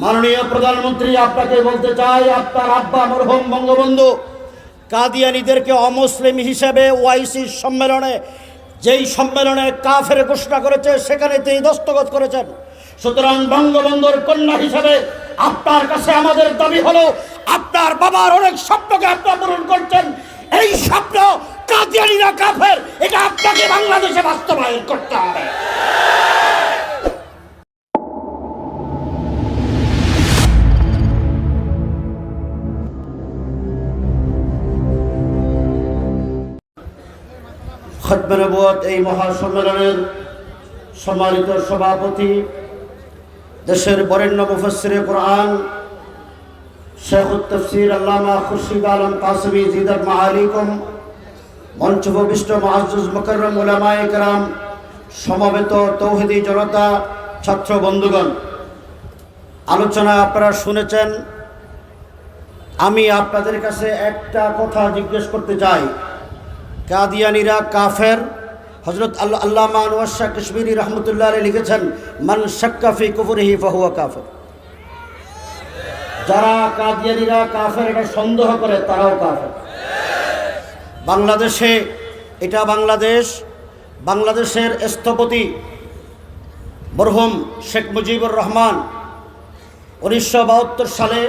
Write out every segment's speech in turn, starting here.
মাননীয় প্রধানমন্ত্রী, আপনাকে বলতে চাই, আপনার আব্বা মরহুম বঙ্গবন্ধু কাদিয়ানিদেরকে অমুসলিম হিসেবে ওআইসি সম্মেলনে, যেই সম্মেলনে কাফের ঘোষণা করেছে, সেখানে তিনি দস্তখত করেছেন। সুতরাং বঙ্গবন্ধুর কন্যা হিসেবে আপনার কাছে আমাদের দাবি হলো, আপনার বাবার অনেক স্বপ্নকে আপনার পূরণ করছেন। এই স্বপ্ন কাদিয়ানিরা কাফের, এটা আপনাকে বাংলাদেশে বাস্তবায়ন করতে হবে। খতমে নবুয়ত এই মহাসম্মেলনের সম্মানিত সভাপতি, দেশের বরেণ্য মুফসিরে কোরআন শেখ আল্লামা খুরশিদ আলম কাসমি জিদার মাহালিকম মঞ্চভবিষ্ট মহাজুজ মকরম উলামায়ে কেরাম, সমবেত তৌহিদি জনতা, ছাত্র বন্ধুগণ, আলোচনা আপনারা শুনেছেন। আমি আপনাদের কাছে একটা কথা জিজ্ঞেস করতে চাই। কাদিয়ানিরা কাফের। হজরত আল্লাহ আল্লামা আনোয়ার শাহ কাশ্মীরি রহমতুল্লাহ লিখেছেন, মান শাক্কাফি কুফুরিহি ফাহুয়া কাফের। যারা কাদিয়ানিরা কাফের, এটা সন্দেহ করে, তারাও কাফের। বাংলাদেশে, এটা বাংলাদেশ, বাংলাদেশের স্থপতি মরহুম শেখ মুজিবুর রহমান উনিশশো বাহাত্তর সালে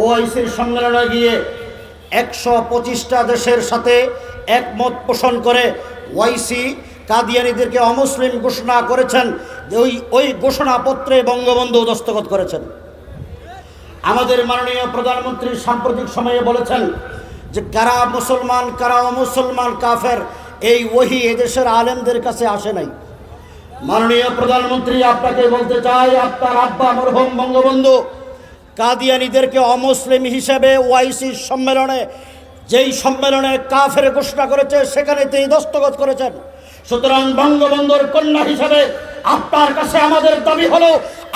ওআইসির সম্মেলনে গিয়ে একশো পঁচিশটা দেশের সাথে একমত পোষণ করে ওয়াইসি কাদিয়ানিদেরকে অমুসলিম ঘোষণা করেছেন, ওই ওই ঘোষণাপত্রে বঙ্গবন্ধু দস্তখত করেছেন। আমাদের মাননীয় প্রধানমন্ত্রী সাম্প্রতিক সময়ে বলেছেন যে, কারা মুসলমান, কারা অমুসলমান কাফের, এই ওহি এদেশের আলেমদের কাছে আসে নাই। মাননীয় প্রধানমন্ত্রী, আপনাকে বলতে চাই, আপনার আব্বা মরহুম বঙ্গবন্ধু কাদিয়ানিদেরকে অমুসলিম হিসেবে ওআইসি সম্মেলনে যেই সম্মেলনে কাফের ঘোষণা করেছে, সেখানে তিনি দস্তখত করেছেন। সুতরাং বঙ্গবন্ধুর কন্যা হিসেবে আপনার কাছে আমাদের দাবি হলো,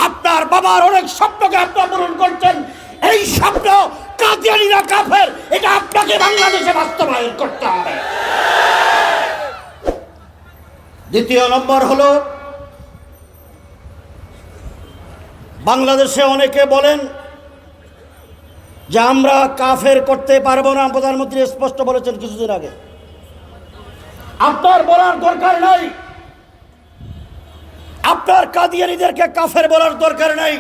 আপনার বাবার অনেক স্বপ্নকে আপনার পূরণ করছেন। এই স্বপ্ন কাদিয়ানিরা কাফের, এটা আপনাকে বাংলাদেশে বাস্তবায়ন করতে হবে। দ্বিতীয় নম্বর হলো, বাংলাদেশে অনেকে বলেন যে আমরা কাফের করতে পারব না, প্রধানমন্ত্রী স্পষ্ট বলেছেন কিছুদিন আগে। আপনার বলার দরকার নাই। আপনার কাদিয়ানিদেরকে কাফের বলার দরকার নাই।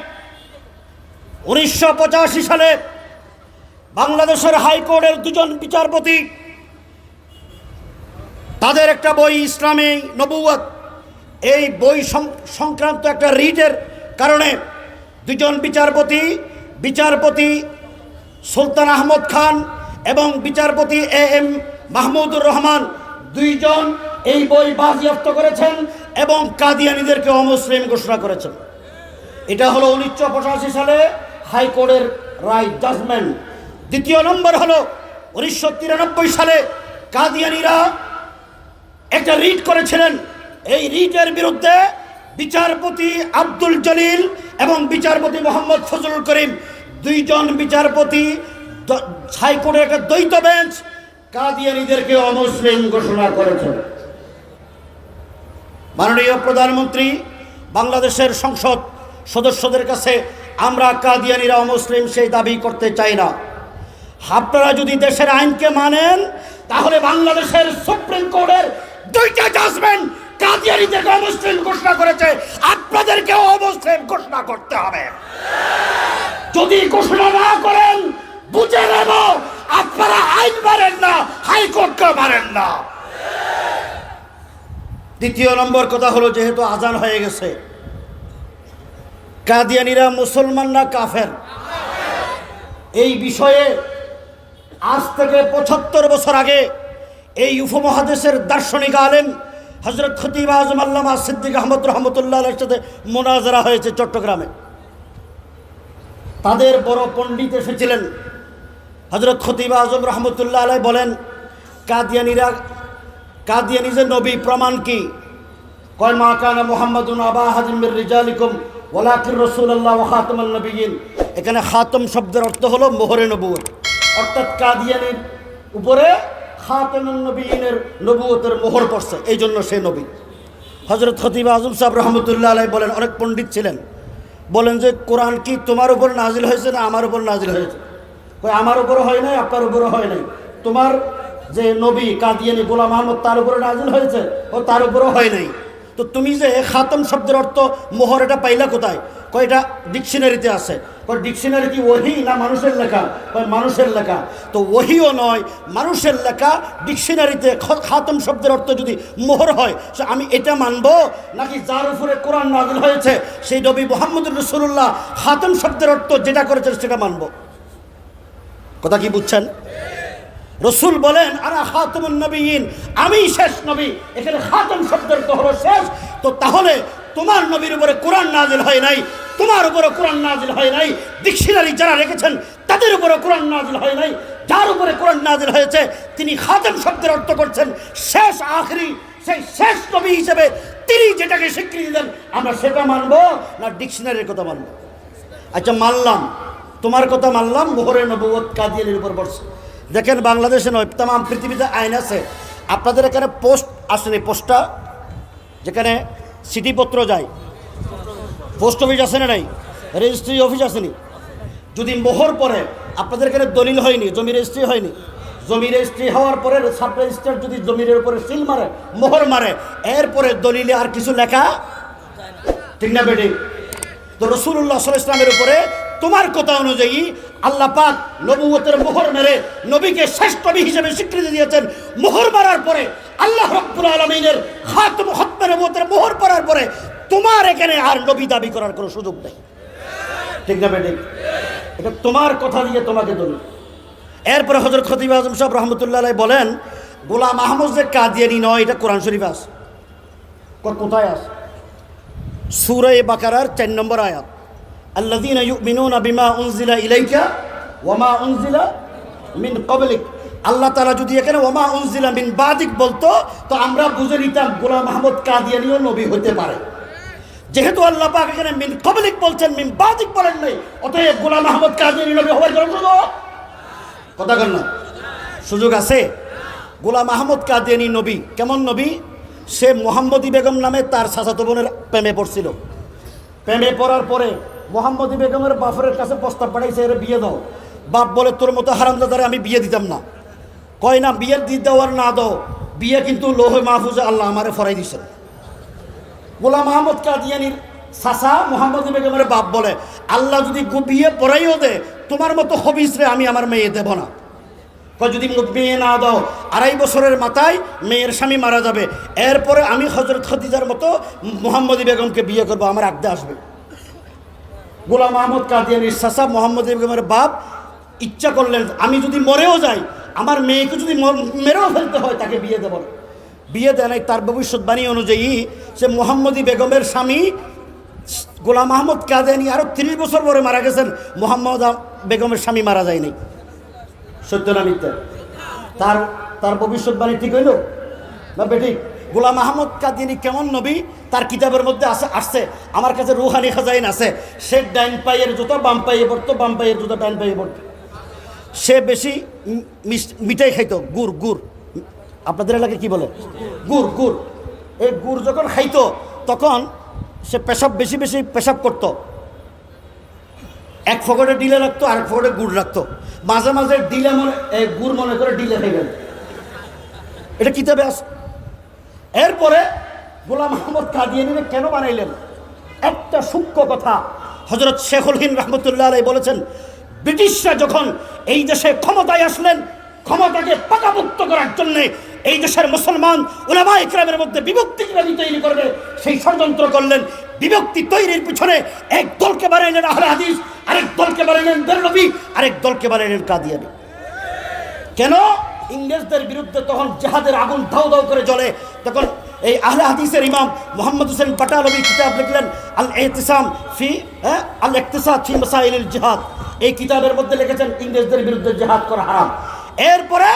উনিশশো পঁচাশি সালে বাংলাদেশের হাইকোর্টের দুজন বিচারপতি, তাদের একটা বই, ইসলামী নবুয়ত এই বই সংক্রান্ত একটা রিটের কারণে দুজন বিচারপতি বিচারপতি সুলতান আহমদ খান এবং বিচারপতি এ এম মাহমুদুর রহমান দুইজন এই বই বাজেয়াপ্ত করেছেন এবং কাদিয়ানিদেরকে অমুসলিম ঘোষণা করেছেন। এটা হলো উনিশশো পঁচাশি সালে হাইকোর্টের রায় জাজমেন্ট। দ্বিতীয় নম্বর হলো উনিশশো তিরানব্বই সালে কাদিয়ানিরা একটা রিট করেছিলেন। এই রিটের বিরুদ্ধে বিচারপতি আব্দুল জলিল এবং বিচারপতি মোহাম্মদ ফজলুল করিম দুইজন বিচারপতি হাইকোর্টের একটা দ্বৈত বেঞ্চ, কাদিয়ানিদেরকে অমুসলিম ঘোষণা করেছেন মাননীয় প্রধানমন্ত্রী, বাংলাদেশের সংসদ সদস্যদের কাছে আমরা কাদিয়ানিরা অমুসলিম সেই দাবি করতে চাই না। আপনারা যদি দেশের আইনকে মানেন, তাহলে বাংলাদেশের সুপ্রিম কোর্টের দুইটা জাজমেন্ট কাদিয়ানিদেরকে অমুসলিম ঘোষণা করেছে, আপনাদেরকেও অমুসলিম ঘোষণা করতে হবে। যদি ঘোষণা না করেন, বুঝে নেব, আপনারা আইন মানেন না হাইকোর্টকে মানেন না। দ্বিতীয় নম্বর কথা হলো, যেহেতু আজান হয়ে গেছে, কাদিয়ানিরা মুসলমান না কাফের? এই বিষয়ে আজ থেকে পঁচাত্তর বছর আগে এই উপমহাদেশের দার্শনিক আলেম হজরত খতিব আজম আল্লামা সিদ্দিক আহমদ রহমতুল্লাহ সাথে মোনাজারা হয়েছে চট্টগ্রামে। তাদের বড় পণ্ডিত এসেছিলেন। হজরত খতিব আজম রহমতুল্লাহ আলাই বলেন, কাদিয়ানিরা, কাদিয়ানি যে নবী, প্রমাণ কি? কয়, মা মোহাম্মদুন আবা হাজিমের রিজালিকুম ওলাকির রসুল্লাহ খাতমাল নবীন এখানে খাতম শব্দের অর্থ হলো মোহরে নবুয়ত অর্থাৎ কাদিয়ানির উপরে খাতমুল নবীনের নবুয়তের মোহর পড়ছে এই জন্য সে নবী। হজরত খতিব আজম সাহেব রহমতুল্লাহ আলাই বলেন, অনেক পণ্ডিত ছিলেন। বলেন যে, কোরআন কি তোমার উপর নাজিল হয়েছে না আমার উপর নাজিল হয়েছে? কই আমার উপর হয় নাই, আপনার উপরে হয় নাই। তোমার যে নবী কাদিয়ানি গোলাম আহমদ, তার উপরে নাজিল হয়েছে ও তার উপরও হয় নাই। তো তুমি যে খাতম শব্দের অর্থ মোহর, এটা পাইলা কোথায়? কয় এটা ডিকশনারিতে আছে? কয় ডিকশনারি কি ওহি না মানুষের লেখা? কয় মানুষের লেখা। তো ওহিও নয়, মানুষের লেখা ডিকশনারিতে খাতম শব্দের অর্থ যদি মোহর হয়, সে আমি এটা মানব? নাকি যার উপরে কোরআন নাজিল হয়েছে, সেই নবী মোহাম্মদ রসুল্লাহ খাতম শব্দের অর্থ যেটা করেছেন সেটা মানব? কথা কি বুঝছেন? রসুল বলেন, আরা খাতমুন নবীন আমি শেষ নবী, এখানে খাতম শব্দের তো হলো শেষ। তো তাহলে তোমার নবীর উপরে কোরআন নাজিল হয় নাই তোমার উপরে কোরআন নাজিল হয় নাই ডিকশনারি যারা রেখেছেন, তাদের উপরে কোরআন নাজিল হয় নাই। যার উপরে কোরআন নাজিল হয়েছে, তিনি খাতম শব্দের অর্থ করছেন, শেষ আখরি, সেই শেষ নবী হিসেবে তিনি যেটাকে স্বীকৃতি দেন, আমরা সেটা মানবো না ডিকশনারির কথা মানবো? আচ্ছা মানলাম। তোমার কথা মানলাম মোহরে নবুয়ত কাদিয়ানির উপর বসছে দেখেন, বাংলাদেশে নয়, তাম, পৃথিবীতে আইন আছে। আপনাদের এখানে পোস্ট আসেনি, পোস্টটা? যেখানে চিঠিপত্র যায়। পোস্ট অফিস আছে না নাই? রেজিস্ট্রি অফিস আসেনি যদি মোহর পরে আপনাদের এখানে দলিল হয়নি, জমি রেজিস্ট্রি হয়নি। জমি রেজিস্ট্রি হওয়ার পরে সাব রেজিস্ট্রার যদি জমির উপরে সিল মারে, মোহর মারে, এরপরে দলিলে আর কিছু লেখা ঠিক না বেটি তো রসুল্লাহ সাল ইসলামের উপরে তোমার কথা অনুযায়ী আল্লাহ পাক নবুয়তের মোহর মেরে নবীকে শ্রেষ্ঠ নবী হিসেবে স্বীকৃতি দিয়েছেন। মোহর মারার পরে আল্লাহ রব্বুল আলমিনের খাতম হত্যা নবুয়তের মোহর পড়ার পরে তোমার এখানে আর নবী দাবি করার কোনো সুযোগ নেই। ঠিক না বেটি এটা তোমার কথা দিয়ে তোমাকে দলিল। এরপরে হজরত খতিব আজম সাহেব রহমতুল্লাহ বলেন, গোলাম আহমদ যে কাদিয়ানি নয়, এটা কোরআন শরীফ আস কোথায় আস সুরে বাকারার চার নম্বর আয়াত, আল্লাযীনা ইউমিনুনা বিমা উনজিলা ইলাইকা ওয়ামা উনজিলা মিন ক্বাবলিক। আল্লাহ তাআলা যদি এখানে ওয়ামা উনজিলা মিন বাদিক বলতো, তো আমরা বুঝে নিতাম গোলাম আহমদ কাদিয়ানিও নবী হতে পারে। যেহেতু আল্লাহ পাক এখানে মিন ক্বাবলিক বলছেন, মিন বাদিক বলেন নাই, অতএব গোলাম আহমদ কাদিয়ানি নবী হওয়ার কোনো সুযোগ? কথা কর না। সুযোগ আছে? গোলাম আহমদ কাদিয়ানি নবী, কেমন নবী? সে মোহাম্মদী বেগম নামে তার চাচাতো বোনের প্রেমে পড়ছিল। প্রেমে পড়ার পরে মোহাম্মদী বেগমের বাপরের কাছে প্রস্তাব পাঠাইছে, এর বিয়ে দাও। বাপ বলে, তোর মতো হারামদাদারে আমি বিয়ে দিতাম না। কয় না, বিয়ের দি দাও আর না দাও, বিয়ে কিন্তু লোহে মাহফুজে আল্লাহ আমারে ফরাই দিছেন গোলাম আহমদ কাদিয়ানির সাসা মোহাম্মদ বেগমের বাপ বলে, আল্লাহ যদি বিয়ে পড়াইও দে, তোমার মতো হবিসরে আমি আমার মেয়ে দেব না। কয়, যদি মেয়ে না দাও, আড়াই বছরের মাথায় মেয়ের স্বামী মারা যাবে, এরপরে আমি হজরত খদিজার মতো মোহাম্মদী বেগমকে বিয়ে করব, আমার আগদে আসবে। গোলাম আহমদ কাদিয়ানির সাসা মোহাম্মদ বেগমের বাপ ইচ্ছা করলেন, আমি যদি মরেও যাই আমার মেয়েকে যদি মর- মেরেও ফেলতে হয়, তাকে বিয়ে দেব না। বিয়ে দেয় নাই, তার ভবিষ্যৎবাণী অনুযায়ী সে মোহাম্মদী বেগমের স্বামী, গোলাম আহমদ কাদিয়ানি আরও তিরিশ বছর পরে মারা গেছেন, মোহাম্মদ বেগমের স্বামী মারা যায়নি সত্য না মিথ্যা? তার তার ভবিষ্যৎবাণী ঠিক হইল? না বেটি, গোলাম আহমদ কাদিনী কেমন নবী? তার কিতাবের মধ্যে আছে, আসছে, আমার কাছে রুহানি খাজাইন আছে, সে ডাইন পাইয়ের জুতা, বাম পাইয়ে পড়তো, বাম পাইয়ের জুতা ডাইন পাইয়ে পড়তো। সে বেশি মিঠাই খাইতো। গুড় গুড়। আপনাদের এলাকায় কি বলে? গুড় গুড়। এই গুড় যখন খাইতো, তখন সে পেশাব বেশি বেশি পেশাব করতো। এক ফকটে ডিলে রাখতো আর এক ফকটে গুড় রাখতো। মাঝে মাঝে ডিলে মনে গুড় মনে করে ডিলে খাই গেল। এটা কিতাবে আস এরপরে গোলাম আহমদ কাদিয়ানিরে কেন বানাইলেন? একটা সূক্ষ্ম কথা। হজরত শেখুল হিন রহমতুল্লাহ বলেছেন ব্রিটিশরা যখন এই দেশে ক্ষমতায় আসলেন, ক্ষমতাকে পাকাপুক্ত করার জন্য এই দেশের মুসলমান উলামা ইকরামের মধ্যে বিভক্তি কীভাবে তৈরি করবে, সেই ষড়যন্ত্র করলেন। বিভক্তি তৈরির পিছনে এক দলকে বানাইলেন আহলে হাদিস, আরেক দলকে বানাইলেন বেরলবি আরেক দলকে বানাইলেন কাদিয়ানি কেন? ইংরেজদের বিরুদ্ধে তখন জেহাদের আগুন ধাউ ধাউ করে জ্বলে। তখন এই আহলে হাদিসের ইমাম মোহাম্মদ হোসেন বাটালবি কিতাব লিখলেন আল এহতাম ফি হ্যাঁ আল এক্তসাদ ফি মাসাইল জিহাদ। এই কিতাবের মধ্যে লিখেছেন, ইংরেজদের বিরুদ্ধে জেহাদ করা হারাম। এরপরে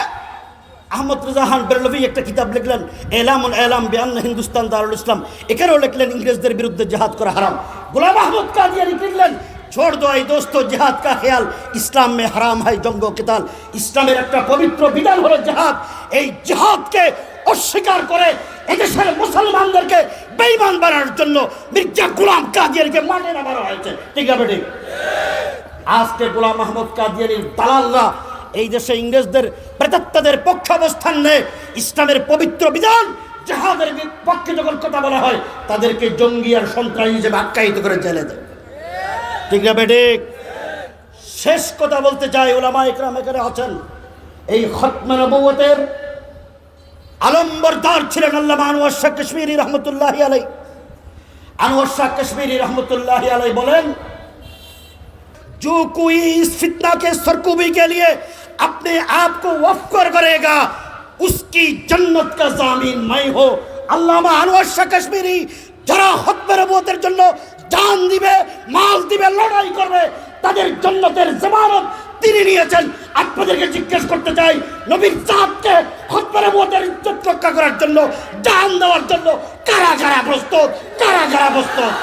আহমদ রেজা বেরলভি একটা কিতাব লিখলেন এলামুল এলাম বিয়ান হিন্দুস্তান দারুল ইসলাম। এখানেও লিখলেন, ইংরেজদের বিরুদ্ধে জেহাদ করা হারাম। গোলাম আহমদ কাদিয়ানি লিখলেন ছোড় দোয়াই দোস্ত, জেহাদ কা খেয়াল, ইসলাম মে হারাম হাই জঙ্গ কেতাল ইসলামের একটা পবিত্র বিধান হলো জেহাদ। এই জেহাদকে অস্বীকার করে এদেশের মুসলমানদেরকে বেইমান বানানোর জন্য মির্জা গোলাম কাদিয়ারিকে মাঠে নামানো হয়েছে। ঠিক আছে ঠিক আজকে গোলাম মাহমুদ কাদিয়ানির দালালরা এই দেশে ইংরেজদের প্রেতাত্মাদের পক্ষে অবস্থান নেয়, ইসলামের পবিত্র বিধান জাহাদের পক্ষে যখন কথা বলা হয়, তাদেরকে জঙ্গি আর সন্ত্রাসী হিসেবে আখ্যায়িত করে জেলে দেয়। ঠিক না বেঠিক? শেষ কথা বলতে চাই ওলামা একরাম এখানে আছেন। এই খতমা নবুয়তের আলম্বরদার ছিলেন আল্লামা আনোয়ার শাহ কাশ্মীরি রহমতুল্লাহ আলাই আনোয়ার শাহ কাশ্মীরি রহমতুল্লাহ আলাই বলেন जो कोई इस फितना के सरकूबी के लिए अपने आप को वफ कर करेगा उसकी जन्नत का जामिन मैं हो আল্লামা আনোয়ার শাহ কাশ্মীরি যারা হকমের নবুয়তের জন্য জান দিবে মাল দিবে লড়াই করবে তাদের জন্নতের জামানত তিনি নিয়েছেন। আপনাদেরকে জিজ্ঞেস করতে চাই, নবীর চাঁদকে হকমের মতের ইজ্জত রক্ষা করার জন্য জান দেওয়ার জন্য কারা কারা প্রস্তুত? কারা কারা প্রস্তুত?